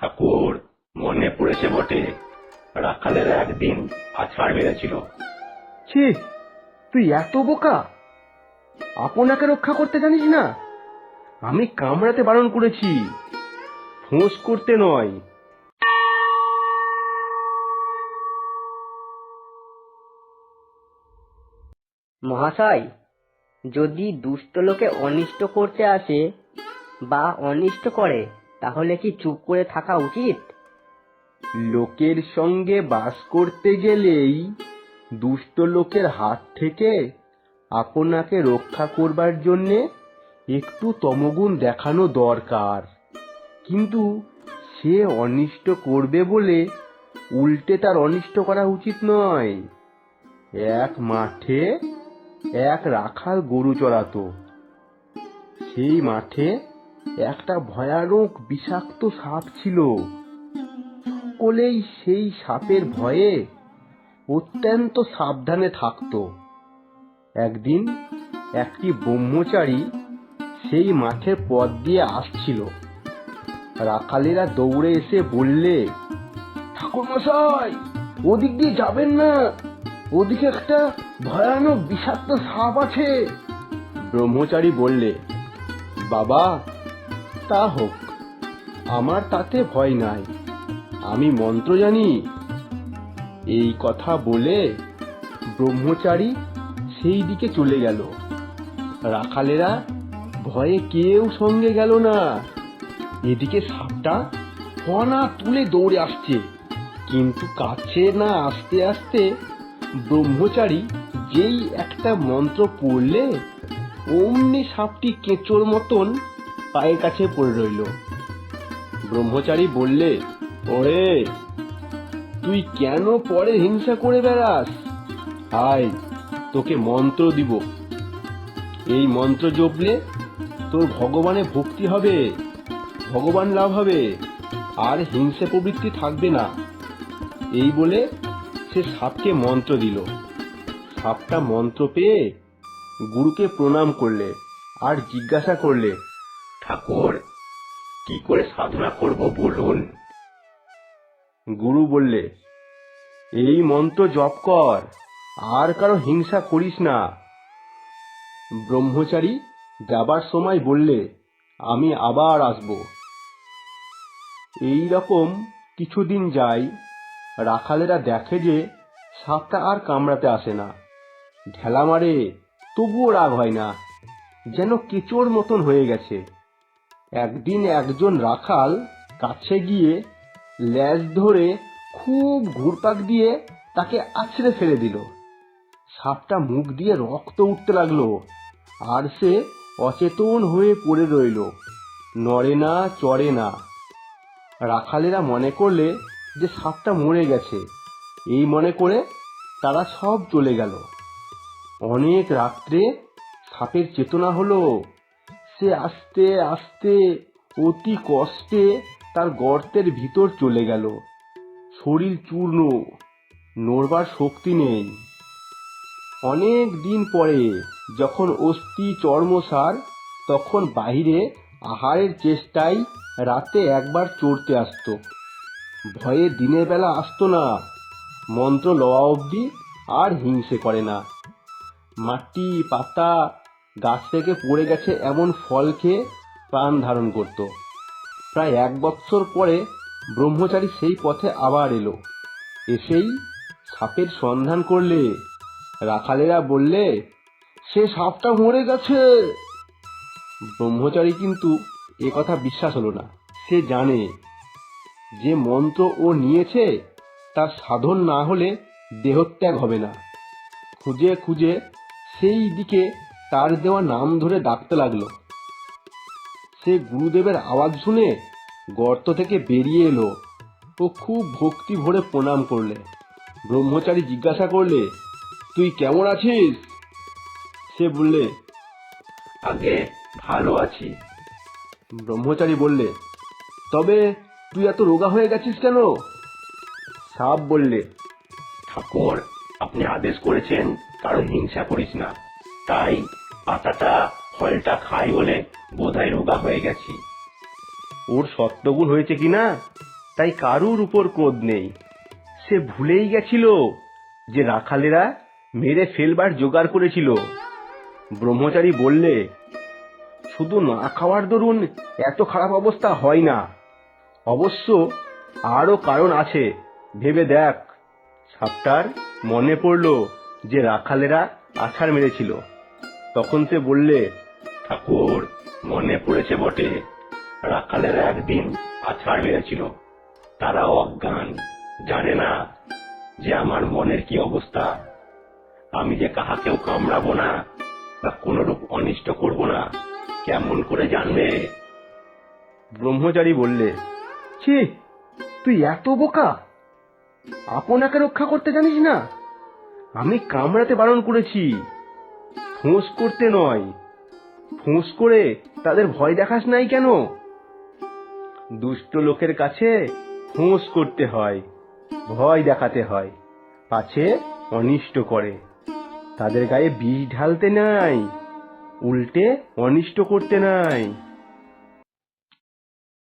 ঠাকুর মনে পড়েছে বটে। রাখালের একদিন আছাড় মেরেছিল। ছি তুই এত বোকা? আপনাকে রক্ষা করতে জানিস না? আমি কামড়াতে বারণ করেছি। ফোঁস করতে নয়। মহাশয় যদি দুষ্ট লোকে অনিষ্ট করতে আসে বা অনিষ্ট করে তাহলে কি চুপ করে থাকা উচিত? লোকের সঙ্গে বাস করতে গেলেই দুষ্ট লোকের হাত থেকে আপনাকে রক্ষা করবার জন্যে একটু তমগুণ দেখানো দরকার। কিন্তু সে অনিষ্ট করবে বলে উল্টে তার অনিষ্ট করা উচিত নয়। এক মাঠে এক রাখাল গরু চড়াতো। সেই মাঠে একটা ভয়ানক বিষাক্ত সাপ ছিল। সকলেই সেই সাপের ভয়ে অত্যন্ত সাবধানে থাকত। একদিন একটি ব্রহ্মচারী সেই মাঠের পথ দিয়ে আসছিল। রাখালেরা দৌড়ে এসে বললে ঠাকুর মশাই ওদিক দিয়ে যাবেন না। ওদিকে একটা ভয়ানক বিষাক্ত সাপ আছে। ব্রহ্মচারী বললে, বাবা তা হোক, আমার তাতে ভয় নাই। আমি মন্ত্র জানি। এই কথা বলে ব্রহ্মচারী সেই দিকে চলে গেল। রাখালেরা ভয়ে কেউ সঙ্গে গেল না। এদিকে সাপটা ফনা তুলে দৌড়ে আসছে। কিন্তু কাছে না আসতে আসতে ব্রহ্মচারী যেই একটা মন্ত্র পড়লে, অমনি সাপটি কেঁচোর মতন পায়ের কাছে পড়ে রইল। ব্রহ্মচারী বললে, ওরে, তুই কেন পরে হিংসা করে বেড়াস? আয়, তোকে মন্ত্র দিব। এই মন্ত্র জপলে তোর ভগবানে ভক্তি হবে, ভগবান লাভ হবে, আর হিংসা প্রবৃত্তি থাকবে না। এই বলে সে সাপকে মন্ত্র দিল। সাপটা মন্ত্র পেয়ে গুরুকে প্রণাম করলে আর জিজ্ঞাসা করলে ঠাকুর। কি করে সাধনা করব বলুন? গুরু বললে, এই মন্ত্র জপ কর, আর কারও হিংসা করিস না। ব্রহ্মচারী যাবার সময় বললে, আমি আবার আসব। এই রকম কিছুদিন যাই, রাখালেরা দেখে যে সাপটা আর কামড়াতে আসে না। ঢেলা মারে, তবুও রাগ হয় না, যেন কেচোর মতন হয়ে গেছে। একদিন একজন রাখাল কাছে গিয়ে ল্যাজ ধরে খুব ঘুরপাক দিয়ে তাকে আছড়ে ফেলে দিল। সাপটা মুখ দিয়ে রক্ত উঠতে লাগল, আর সে অচেতন হয়ে পড়ে রইল। নড়ে না, চড়ে না। রাখালেরা মনে করলে যে সাপটা মরে গেছে। এই মনে করে তারা সব চলে গেল। অনেক রাত্রে সাপের চেতনা হলো। সে আস্তে আস্তে, অতি কষ্টে তার গর্তের ভিতর চলে গেল। শরীর চূর্ণ, নড়বার শক্তি নেই। অনেক দিন পরে যখন অস্থি চর্মসার, তখন বাইরে আহারের চেষ্টায় রাতে একবার চড়তে আসতো। ভয়ে দিনের বেলা আসতো না, মন্ত্র লওয়া অবধি আর হিংসে করে না। মাটি, পাতা গাছ থেকে পড়ে গেছে এমন ফল খেয়ে প্রাণ ধারণ করত। প্রায় এক বৎসর পরে ব্রহ্মচারী সেই পথে আবার এলো। এসেই সাপের সন্ধান করলে। রাখালেরা বললে, সে সাপটা মরে গেছে। ব্রহ্মচারী কিন্তু এ কথা বিশ্বাস হলো না। সে জানে যে মন্ত্র ও নিয়েছে, তার সাধন না হলে দেহত্যাগ হবে না। খুঁজে খুঁজে সেই দিকে তার দেওয়া নাম ধরে ডাকতে লাগল। সে গুরুদেবের আওয়াজ শুনে গর্ত থেকে বেরিয়ে এলো ও খুব ভক্তি ভরে প্রণাম করলে। ব্রহ্মচারী জিজ্ঞাসা করলে, তুই কেমন আছিস? সে বললে, আগে ভালো আছি। ব্রহ্মচারী বললে, তবে তুই এত রোগা হয়ে গেছিস কেন? সাপ বললে, ঠাকুর, আপনি আদেশ করেছেন, কারও হিংসা করিস না। তাই পাতাটা ফলটা খাই বলে বোধহয় রোগা হয়ে গেছি। ওর সত্যগুণ হয়েছে কিনা তাই কারুর উপর ক্রোধ নেই। সে ভুলেই গেছিল যে রাখালেরা মেরে ফেলবার জোগাড় করেছিল। ব্রহ্মচারী বললে, শুধু না খাওয়ার দরুন এত খারাপ অবস্থা হয় না। অবশ্য আরও কারণ আছে। ভেবে দেখ। সাপটার মনে পড়ল যে রাখালেরা আছাড় মেরেছিল। তখন সে বললে ঠাকুর মনে পড়েছে বটে রাখালের একদিন আছাড় মেরেছিল। তারা অজ্ঞান জানে না যে আমার মনের কি অবস্থা। আমি যে কাহাকেও কামড়াবো না বা কোনরূপ অনিষ্ট করব না কেমন করে জানবে? ব্রহ্মচারী বললে ছি তুই এত বোকা! আপনাকে রক্ষা করতে জানিস না? আমি কামড়াতে বারণ করেছি। ফোঁস করতে নয়। ফোঁস করে তাদের ভয় দেখাস নাই কেন? দুষ্ট লোকের কাছে ফোঁস করতে হয়, ভয় দেখাতে হয়, পাছে অনিষ্ট করে। তাদের গায়ে বিষ ঢালতে নাই, উল্টে অনিষ্ট করতে নাই।